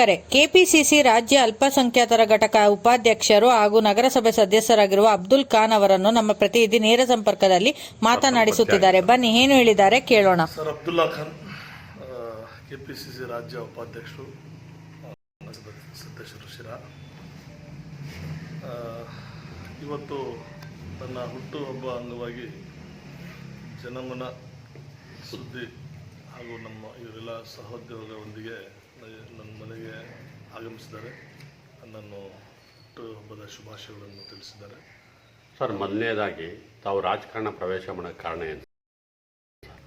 ವೀಕ್ಷಕರೇ ಕೆಪಿಸಿಸಿ ರಾಜ್ಯ ಅಲ್ಪಸಂಖ್ಯಾತರ ಘಟಕ ಉಪಾಧ್ಯಕ್ಷರು ಹಾಗೂ ನಗರಸಭೆ ಸದಸ್ಯರಾಗಿರುವ ಅಬ್ದುಲ್ ಖಾನ್ ಅವರನ್ನು ನಮ್ಮ ಪ್ರತಿನಿಧಿ ನೇರ ಸಂಪರ್ಕದಲ್ಲಿ ಮಾತನಾಡಿಸುತ್ತಿದ್ದಾರೆ. ಬನ್ನಿ ಏನು ಹೇಳಿದ್ದಾರೆ ಕೇಳೋಣ. Sir Abdullah Khan K P C C ರಾಜ್ಯ ಉಪಾಧ್ಯಕ್ಷರು ಸದಸ್ಯರು ಶಿರಾ. ಇವತ್ತು ನನ್ನ ಹುಟ್ಟುಹಬ್ಬ ಅಂಗವಾಗಿ ಜನಮನ ಸುದ್ದಿ ಹಾಗೂ ನಮ್ಮ ಇವರೆಲ್ಲ ಸಹೋದ್ಯೋಗದೊಂದಿಗೆ ನನ್ನ ಮನೆಗೆ ಆಗಮಿಸಿದ್ದಾರೆ. ನನ್ನನ್ನು ಹುಟ್ಟುಹಬ್ಬದ ಶುಭಾಶಯಗಳನ್ನು ತಿಳಿಸಿದ್ದಾರೆ. ಸರ್ ಮೊದಲನೇದಾಗಿ ತಾವು ರಾಜಕಾರಣ ಪ್ರವೇಶ ಮಾಡೋಕ್ಕೆ ಕಾರಣ ಏನು?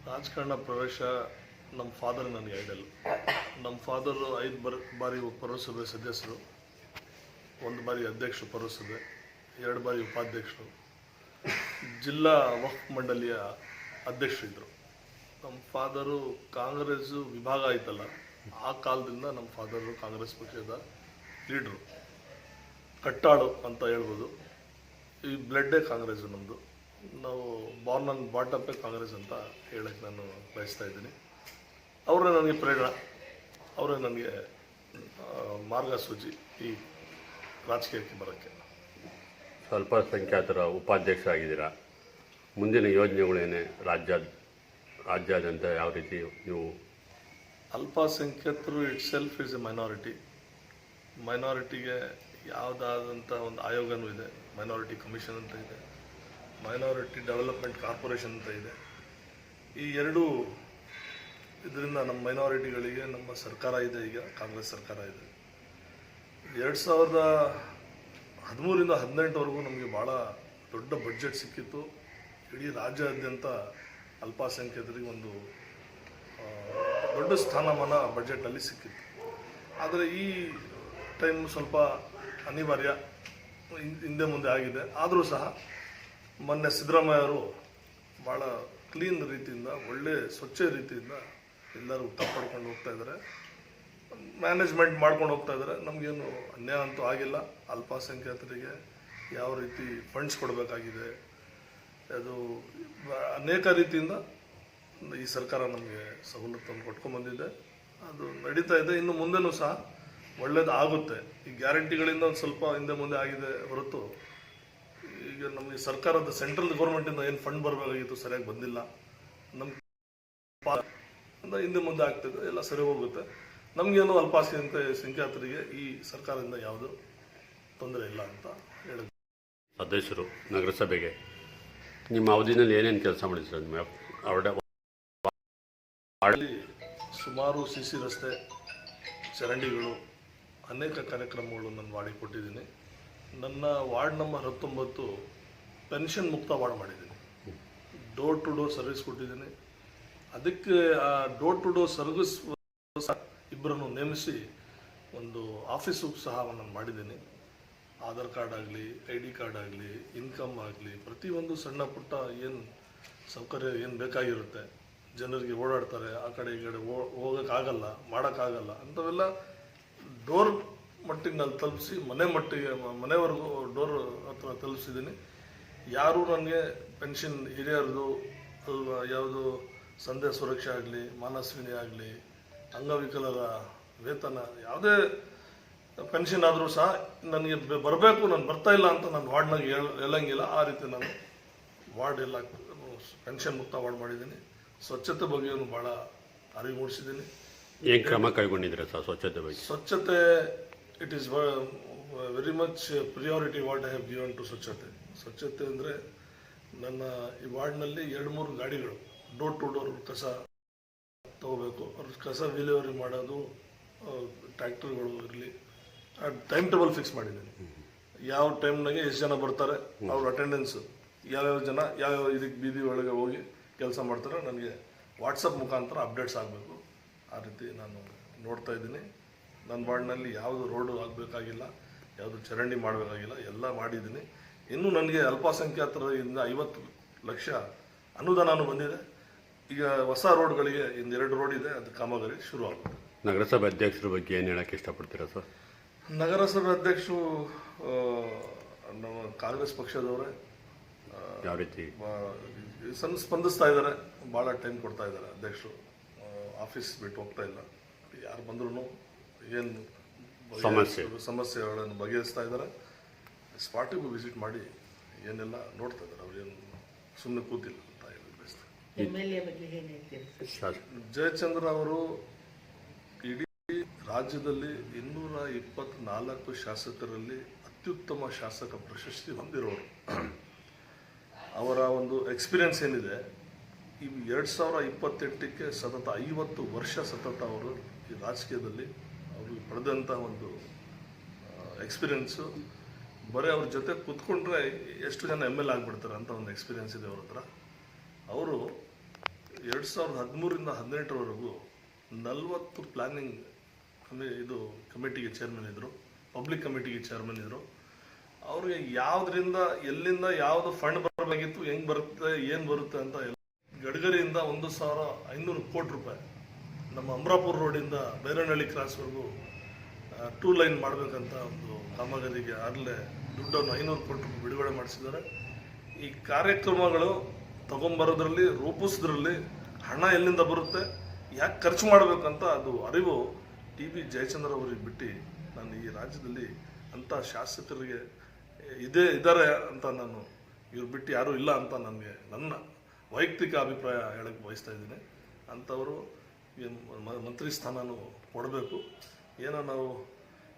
ರಾಜಕಾರಣ ಪ್ರವೇಶ ನಮ್ಮ ಫಾದರ್ ನನಗೆ ಐಡಲ್ ನಮ್ಮ ಫಾದರು ಐದು ಬರ್ ಬಾರಿ ಪುರಸಭೆ ಸದಸ್ಯರು ಒಂದು ಬಾರಿ ಅಧ್ಯಕ್ಷರು ಪೌರಸಭೆ ಎರಡು ಬಾರಿ ಉಪಾಧ್ಯಕ್ಷರು. ಜಿಲ್ಲಾ ವಕ್ ಮಂಡಳಿಯ ಅಧ್ಯಕ್ಷರಿದ್ದರು ನಮ್ಮ ಫಾದರು ಕಾಂಗ್ರೆಸ್ಸು ವಿಭಾಗ ಆಯ್ತಲ್ಲ ಆ ಕಾಲದಿಂದ ನಮ್ಮ ಫಾದರು ಕಾಂಗ್ರೆಸ್ ಪಕ್ಷದ ಲೀಡ್ರು ಕಟ್ಟಾಳು ಅಂತ ಹೇಳ್ಬೋದು. ಈ ಬ್ಲಡ್ಡೇ ಕಾಂಗ್ರೆಸ್ ನಮ್ಮದು ನಾವು ಬಾರ್ನ್ ಆನ್ ಬಾಟಪ್ಪೇ ಕಾಂಗ್ರೆಸ್ ಅಂತ ಹೇಳಕ್ಕೆ ನಾನು ಬಯಸ್ತಾ ಇದ್ದೀನಿ. ಅವರೇ ನನಗೆ ಪ್ರೇರಣ. ಅವರೇ ನನಗೆ ಮಾರ್ಗಸೂಚಿ ಈ ರಾಜಕೀಯಕ್ಕೆ ಬರೋಕ್ಕೆ. ಅಲ್ಪಸಂಖ್ಯಾತರ ಉಪಾಧ್ಯಕ್ಷರಾಗಿದ್ದೀರಾ ಮುಂದಿನ ಯೋಜನೆಗಳೇನೆ ರಾಜ್ಯ, ರಾಜ್ಯಾದ್ಯಂತ ಯಾವ ರೀತಿ ನೀವು ಅಲ್ಪಸಂಖ್ಯಾತರು itself is a minority ಮೈನಾರಿಟಿಗೆ ಯಾವುದಾದಂಥ ಒಂದು ಆಯೋಗನೂ ಇದೆ. ಮೈನಾರಿಟಿ ಕಮಿಷನ್ ಅಂತ ಇದೆ. ಮೈನಾರಿಟಿ ಡೆವಲಪ್ಮೆಂಟ್ ಕಾರ್ಪೊರೇಷನ್ ಅಂತ ಇದೆ. ಈ ಎರಡು ಇದರಿಂದ ನಮ್ಮ ಮೈನಾರಿಟಿಗಳಿಗೆ ನಮ್ಮ ಸರ್ಕಾರ ಇದೆ ಈಗ, ಕಾಂಗ್ರೆಸ್ ಸರ್ಕಾರ ಇದೆ. ಎರಡು ಸಾವಿರದ ಹದಿಮೂರಿಂದ ಹದಿನೆಂಟವರೆಗೂ ನಮಗೆ ಭಾಳ ದೊಡ್ಡ ಬಜೆಟ್ ಸಿಕ್ಕಿತ್ತು. ಇಡೀ ರಾಜ್ಯಾದ್ಯಂತ ಅಲ್ಪಸಂಖ್ಯಾತರಿಗೆ ಒಂದು ದೊಡ್ಡ ಸ್ಥಾನಮಾನ ಬಜೆಟ್ನಲ್ಲಿ ಸಿಕ್ಕಿತ್ತು. ಆದರೆ ಈ ಟೈಮ್ ಸ್ವಲ್ಪ ಅನಿವಾರ್ಯ ಹಿಂದೆ ಮುಂದೆ ಆಗಿದೆ. ಆದರೂ ಸಹ ಮೊನ್ನೆ ಸಿದ್ದರಾಮಯ್ಯ ಅವರು ಭಾಳ ಕ್ಲೀನ್ ರೀತಿಯಿಂದ, ಒಳ್ಳೆ ಸ್ವಚ್ಛ ರೀತಿಯಿಂದ ಎಲ್ಲರೂ ಕಾಪಾಡ್ಕೊಂಡು ಹೋಗ್ತಾ ಇದ್ದಾರೆ. ಮ್ಯಾನೇಜ್ಮೆಂಟ್ ಮಾಡ್ಕೊಂಡು ಹೋಗ್ತಾ ಇದ್ದಾರೆ. ನಮಗೇನು ಅನ್ಯಾಯ ಅಂತೂ ಆಗಿಲ್ಲ. ಅಲ್ಪಸಂಖ್ಯಾತರಿಗೆ ಯಾವ ರೀತಿ ಫಂಡ್ಸ್ ಕೊಡಬೇಕಾಗಿದೆ. ಅದು ಅನೇಕ ರೀತಿಯಿಂದ ಈ ಸರ್ಕಾರ ನಮಗೆ ಸವಲತ್ತನ್ನು ಕೊಟ್ಕೊಂಡ್ಬಂದಿದೆ ಅದು ನಡೀತಾ ಇದೆ. ಇನ್ನು ಮುಂದೆನೂ ಸಹ ಒಳ್ಳೇದು ಆಗುತ್ತೆ ಈ ಗ್ಯಾರಂಟಿಗಳಿಂದ ಒಂದು ಸ್ವಲ್ಪ ಹಿಂದೆ ಮುಂದೆ ಆಗಿದೆ ಹೊರತು ಈಗ ನಮಗೆ ಸರ್ಕಾರದ ಸೆಂಟ್ರಲ್ ಗೌರ್ಮೆಂಟಿಂದ ಏನು ಫಂಡ್ ಬರಬೇಕಾಗಿತ್ತು ಸರಿಯಾಗಿ ಬಂದಿಲ್ಲ. ನಮ್ಮ ಹಿಂದೆ ಮುಂದೆ ಆಗ್ತಿದೆ. ಎಲ್ಲ ಸರಿ ಹೋಗುತ್ತೆ. ನಮಗೇನು ಅಲ್ಪಾಸಿಯಂತೆ ಸಂಖ್ಯಾತರಿಗೆ ಈ ಸರ್ಕಾರದಿಂದ ಯಾವುದು ತೊಂದರೆ ಇಲ್ಲ ಅಂತ ಹೇಳಿದ್ರು ಅಧ್ಯಕ್ಷರು ನಗರಸಭೆಗೆ ನಿಮ್ಮ ಅವಧಿನಲ್ಲಿ ಏನೇನು ಕೆಲಸ ಮಾಡಿದ್ರು ನಿಮ್ಮ ಅವಡ ಸುಮಾರು ಸಿ ಸಿ ರಸ್ತೆ ಚರಂಡಿಗಳು ಅನೇಕ ಕಾರ್ಯಕ್ರಮಗಳು ನಾನು ಮಾಡಿಕೊಟ್ಟಿದ್ದೀನಿ. ನನ್ನ ವಾರ್ಡ್ ನಂಬರ್ ಹತ್ತೊಂಬತ್ತು ಪೆನ್ಷನ್ ಮುಕ್ತ ವಾರ್ಡ್ ಮಾಡಿದ್ದೀನಿ. ಡೋರ್ ಟು ಡೋರ್ ಸರ್ವಿಸ್ ಕೊಟ್ಟಿದ್ದೀನಿ. ಅದಕ್ಕೆ ಆ ಡೋರ್ ಟು ಡೋರ್ ಸರ್ವಿಸ್ ಇಬ್ಬರನ್ನು ನೇಮಿಸಿ ಒಂದು ಆಫೀಸು ಸಹ ನಾನು ಮಾಡಿದ್ದೀನಿ. ಆಧಾರ್ ಕಾರ್ಡ್ ಆಗಲಿ ಐ ಡಿ ಕಾರ್ಡ್ ಆಗಲಿ ಇನ್ಕಮ್ ಆಗಲಿ, ಪ್ರತಿಯೊಂದು ಸಣ್ಣ ಪುಟ್ಟ ಏನು ಸೌಕರ್ಯ ಏನು ಬೇಕಾಗಿರುತ್ತೆ ಜನರಿಗೆ ಓಡಾಡ್ತಾರೆ, ಆ ಕಡೆ ಈ ಕಡೆ ಹೋಗೋಕ್ಕಾಗಲ್ಲ, ಮಾಡೋಕ್ಕಾಗಲ್ಲ, ಅಂಥವೆಲ್ಲ ಡೋರ್ ಮಟ್ಟಿಗೆ ನಾನು ತಲುಪಿಸಿ, ಮನೆ ಮಟ್ಟಿಗೆ ಮನೆವರೆಗೂ ಡೋರ್ ಹತ್ರ ತಲುಪಿಸಿದ್ದೀನಿ. ಯಾರೂ ನನಗೆ ಪೆನ್ಷನ್ ಹಿರಿಯರದು ಅಲ್ವಾ ಯಾವುದು ಸಂಧ್ಯಾ ಸುರಕ್ಷೆ ಆಗಲಿ ಮಾನಸ್ವಿನಿ ಆಗಲಿ, ಅಂಗವಿಕಲರ ವೇತನ, ಯಾವುದೇ ಪೆನ್ಷನ್ ಆದರೂ ಸಹ ನನಗೆ ಬರಬೇಕು, ನಾನು ಬರ್ತಾ ಇಲ್ಲ ಅಂತ ನಾನು ವಾರ್ಡ್ನಾಗ ಹೇಳ, ಹೇಳಂಗಿಲ್ಲ. ಆ ರೀತಿ ನಾನು ವಾರ್ಡ್ ಎಲ್ಲ, ಪೆನ್ಷನ್ ಮುಕ್ತ ವಾರ್ಡ್ ಮಾಡಿದ್ದೀನಿ. ಸ್ವಚ್ಛತೆ ಬಗ್ಗೆಯೂ ಭಾಳ ಅರಿವು ಮೂಡಿಸಿದ್ದೀನಿ. ಏನು ಕ್ರಮ ಕೈಗೊಂಡಿದ್ದೀರಾ ಸರ್ ಸ್ವಚ್ಛತೆ ಬಗ್ಗೆ? ಸ್ವಚ್ಛತೆ it is very much priority what I have given to ಸ್ವಚ್ಛತೆ. ಸ್ವಚ್ಛತೆ ಅಂದರೆ ನನ್ನ ಈ ವಾರ್ಡ್ನಲ್ಲಿ ಎರಡು ಮೂರು ಗಾಡಿಗಳು ಡೋರ್ ಟು ಡೋರ್ ಕಸ ತಗೋಬೇಕು. ಅವ್ರ ಕಸ ವಿಲೇವರಿ ಮಾಡೋದು ಟ್ರ್ಯಾಕ್ಟರ್ಗಳು ಇರಲಿ ಟೈಮ್ ಟೇಬಲ್ ಫಿಕ್ಸ್ ಮಾಡಿದ್ದೀನಿ. ಯಾವ ಟೈಮ್ನಾಗೆ ಎಷ್ಟು ಜನ ಬರ್ತಾರೆ ಅವ್ರ ಅಟೆಂಡೆನ್ಸ್ ಯಾವ್ಯಾವ ಜನ ಯಾವ್ಯಾವ ಇದಕ್ಕೆ ಬೀದಿ ಒಳಗೆ ಹೋಗಿ ಕೆಲಸ ಮಾಡ್ತಾರೆ ನನಗೆ ವಾಟ್ಸಪ್ ಮುಖಾಂತರ ಅಪ್ಡೇಟ್ಸ್ ಆಗಬೇಕು. ಆ ರೀತಿ ನಾನು ನೋಡ್ತಾ ಇದ್ದೀನಿ. ನನ್ನ ವಾರ್ಡ್ನಲ್ಲಿ ಯಾವುದು ರೋಡು ಆಗಬೇಕಾಗಿಲ್ಲ ಯಾವುದು ಚರಂಡಿ ಮಾಡಬೇಕಾಗಿಲ್ಲ ಎಲ್ಲ ಮಾಡಿದ್ದೀನಿ. ಇನ್ನೂ ನನಗೆ ಅಲ್ಪಸಂಖ್ಯಾತರಿಂದ ಐವತ್ತು ಲಕ್ಷ ಅನುದಾನನೂ ಬಂದಿದೆ. ಈಗ ಹೊಸ ರೋಡ್ಗಳಿಗೆ ಇನ್ನೆರಡು ರೋಡ್ ಇದೆ ಅದು ಕಾಮಗಾರಿ ಶುರು ಆಗುತ್ತೆ. ನಗರಸಭೆ ಅಧ್ಯಕ್ಷರ ಬಗ್ಗೆ ಏನು ಹೇಳಕ್ಕೆ ಇಷ್ಟಪಡ್ತೀರಾ ಸರ್? ನಗರಸಭೆ ಅಧ್ಯಕ್ಷರು ನಮ್ಮ ಕಾಂಗ್ರೆಸ್ ಪಕ್ಷದವರೇ ಯಾವ ರೀತಿ? ಸಣ್ಣ ಸ್ಪಂದಿಸ್ತಾ ಇದ್ದಾರೆ. ಭಾಳ ಟೈಮ್ ಕೊಡ್ತಾ ಇದ್ದಾರೆ ಅಧ್ಯಕ್ಷರು. ಆಫೀಸ್ ಬಿಟ್ಟು ಹೋಗ್ತಾ ಇಲ್ಲ. ಯಾರು ಬಂದ್ರೂ ಏನು ಸಮಸ್ಯೆ. ಸಮಸ್ಯೆಗಳನ್ನು ಬಗೆಹರಿಸ್ತಾ ಇದ್ದಾರೆ. ಸ್ಪಾಟಿಗೂ ವಿಸಿಟ್ ಮಾಡಿ ಏನೆಲ್ಲ ನೋಡ್ತಾ ಇದ್ದಾರೆ. ಅವ್ರೇನು ಸುಮ್ಮನೆ ಕೂತಿಲ್ಲ ಅಂತ ಹೇಳಿ ಬಯಸ್ತಾರೆ ಎಂ ಎಲ್ ಎ ಬಗ್ಗೆ ಏನು ಹೇಳ್ತೀರಿ? ಸರ್. ಜಯಚಂದ್ರ ಅವರು ಇಡೀ ರಾಜ್ಯದಲ್ಲಿ ಇನ್ನೂರ ಇಪ್ಪತ್ನಾಲ್ಕು ಶಾಸಕರಲ್ಲಿ ಅತ್ಯುತ್ತಮ ಶಾಸಕ ಪ್ರಶಸ್ತಿ ಹೊಂದಿರೋರು. ಅವರ ಒಂದು ಎಕ್ಸ್ಪೀರಿಯನ್ಸ್ ಏನಿದೆ, ಈ ಎರಡು ಸಾವಿರ ಇಪ್ಪತ್ತೆಂಟಕ್ಕೆ ಸತತ ಐವತ್ತು ವರ್ಷ ಸತತ ಅವರು ಈ ರಾಜಕೀಯದಲ್ಲಿ ಅವರು ಪಡೆದಂಥ ಒಂದು ಎಕ್ಸ್ಪೀರಿಯನ್ಸು ಬರೀ ಅವ್ರ ಜೊತೆ ಕೂತ್ಕೊಂಡ್ರೆ ಎಷ್ಟು ಜನ ಎಂ ಎಲ್ ಆಗಿಬಿಡ್ತಾರೆ ಅಂತ ಒಂದು ಎಕ್ಸ್ಪೀರಿಯನ್ಸ್ ಇದೆ ಅವ್ರ ಹತ್ರ. ಅವರು ಎರಡು ಸಾವಿರದ ಹದಿಮೂರಿಂದ ಹದಿನೆಂಟರವರೆಗೂ ನಲವತ್ತು ಪ್ಲಾನಿಂಗ್ ಕಮಿ ಇದು ಕಮಿಟಿಗೆ ಚೇರ್ಮನ್ ಇದ್ದರು ಪಬ್ಲಿಕ್ ಕಮಿಟಿಗೆ ಚೇರ್ಮನ್ ಇದ್ದರು ಅವ್ರಿಗೆ ಯಾವುದರಿಂದ, ಎಲ್ಲಿಂದ ಯಾವುದು ಫಂಡ್ ಬರಬೇಕಿತ್ತು ಹೆಂಗ್ ಬರುತ್ತೆ, ಏನು ಬರುತ್ತೆ ಅಂತ ಎಲ್ಲ. ಗಡ್ಕರಿಯಿಂದ ಒಂದು ಸಾವಿರ ಐನೂರು ಕೋಟಿ ರೂಪಾಯಿ ನಮ್ಮ ಅಮರಾಪುರ ರೋಡಿಂದ ಬೈರನಹಳ್ಳಿ ಕ್ರಾಸ್ವರೆಗೂ ಟೂ ಲೈನ್ ಮಾಡಬೇಕಂತ ಒಂದು ಕಾಮಗಾರಿಗೆ ಆಗಲೇ ದುಡ್ಡನ್ನು ಐನೂರು ಕೋಟಿ ರೂಪಾಯಿ ಬಿಡುಗಡೆ ಮಾಡಿಸಿದ್ದಾರೆ. ಈ ಕಾರ್ಯಕ್ರಮಗಳು ತಗೊಂಬರೋದ್ರಲ್ಲಿ, ರೂಪಿಸೋದ್ರಲ್ಲಿ ಹಣ ಎಲ್ಲಿಂದ ಬರುತ್ತೆ, ಯಾಕೆ ಖರ್ಚು ಮಾಡಬೇಕಂತ ಅದು ಅರಿವು ಟಿ ಬಿ ಜಯಚಂದ್ರ ಅವರಿಗೆ ಬಿಟ್ಟು ನಾನು ಈ ರಾಜ್ಯದಲ್ಲಿ ಅಂಥ ಶಾಸಕರಿಗೆ ಇದೇ, ಇದ್ದಾರೆ ಅಂತ ನಾನು ಇವ್ರು ಬಿಟ್ಟು ಯಾರೂ ಇಲ್ಲ ಅಂತ ನನಗೆ ನನ್ನ ವೈಯಕ್ತಿಕ ಅಭಿಪ್ರಾಯ ಹೇಳಕ್ಕೆ ಬಯಸ್ತಾ ಇದ್ದೀನಿ. ಅಂಥವರು ಮಂತ್ರಿ ಸ್ಥಾನನೂ ಕೊಡಬೇಕು. ಏನೋ ನಾವು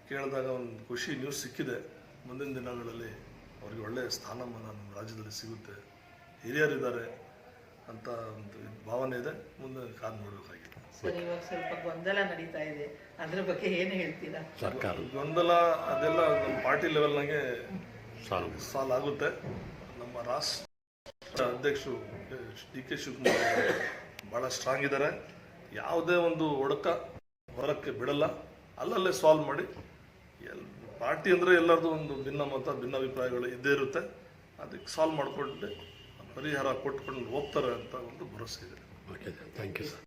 ಕೇಳಿದಾಗ ಒಂದು ಖುಷಿ ನ್ಯೂಸ್ ಸಿಕ್ಕಿದೆ. ಮುಂದಿನ ದಿನಗಳಲ್ಲಿ ಅವ್ರಿಗೆ ಒಳ್ಳೆಯ ಸ್ಥಾನಮಾನ ನಮ್ಮ ರಾಜ್ಯದಲ್ಲಿ ಸಿಗುತ್ತೆ. ಹಿರಿಯರಿದ್ದಾರೆ ಅಂತ ಒಂದು ಭಾವನೆ ಇದೆ. ಮುಂದೆ ಕಾದು ನೋಡಬೇಕಾಗಿದೆ. ಸರ್ ಇವಾಗ ಸ್ವಲ್ಪ ಗೊಂದಲ ನಡೀತಾ ಇದೆ. ಅದ್ರ ಬಗ್ಗೆ ಏನು ಹೇಳ್ತೀರಾ? ಸರ್ಕಾರ. ಗೊಂದಲ ಅದೆಲ್ಲ ನಮ್ಮ ಪಾರ್ಟಿ ಲೆವೆಲ್ನಾಗೆ ಸಾಲ್ವ್ ಸಾಲ್ ಆಗುತ್ತೆ ನಮ್ಮ ರಾಷ್ಟ್ರ ಅಧ್ಯಕ್ಷರು ಡಿ ಕೆ ಶಿವಕುಮಾರ್ ಭಾಳ ಸ್ಟ್ರಾಂಗ್ ಇದ್ದಾರೆ ಯಾವುದೇ ಒಂದು ಒಡಕ ಹೊರಕ್ಕೆ ಬಿಡಲ್ಲ. ಅಲ್ಲಲ್ಲೇ ಸಾಲ್ವ್ ಮಾಡಿ. ಎಲ್, ಪಾರ್ಟಿ ಅಂದರೆ ಎಲ್ಲರದು ಒಂದು ಭಿನ್ನ ಮತ, ಭಿನ್ನ ಅಭಿಪ್ರಾಯಗಳು ಇದ್ದೇ ಇರುತ್ತೆ. ಅದಕ್ಕೆ ಸಾಲ್ವ್ ಮಾಡಿಕೊಂಡು ಪರಿಹಾರ ಕೊಟ್ಕೊಂಡು ಹೋಗ್ತಾರೆ ಅಂತ ಒಂದು ಭರವಸೆ ಇದೆ. Okay thank you sir